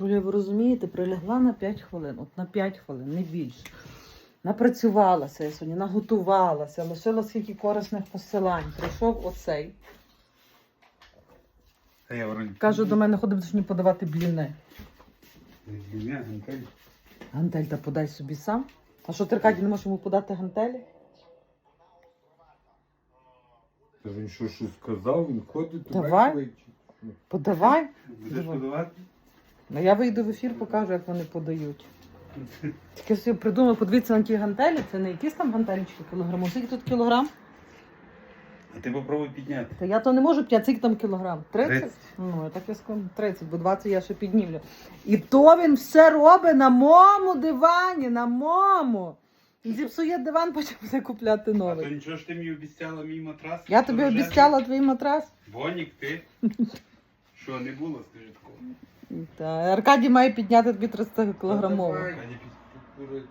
Кроля, ви розумієте, прилягла на 5 хвилин, от на 5 хвилин, не більше. Напрацювалася я сьогодні, наготувалася, лишила скільки корисних посилань. Прийшов оцей. Та. Каже, до мене ходив сьогодні подавати бліни. Ні, гантель. Гантель та подай собі сам. А що ти, Аркадій, не можеш йому подати гантелі? Та він що щось сказав, він ходить. Давай. Подавай. Будеш Давай. подавати? Ну я вийду в ефір, покажу, як вони подають. Тільки собі придумав, подивіться на ті гантелі, це не якісь там гантелічки кілограм. Скільки тут кілограм? А ти попробуй підняти. Та я то не можу п'ять, скільки там кілограм? 30? 30. Ну, я так і скажу, 30, бо 20 я ще піднімлю. І то він все робить на моєму дивані, на моєму. Він зіпсує диван, потім буде купляти А то новий. нічого ж ти мені обіцяла мій матрас? Я тобі обіцяла твій матрас. Бонік, ти? Що, не було, скажіть такого? Та, Аркадій має підняти тобі 300 кілограмову. Та давай,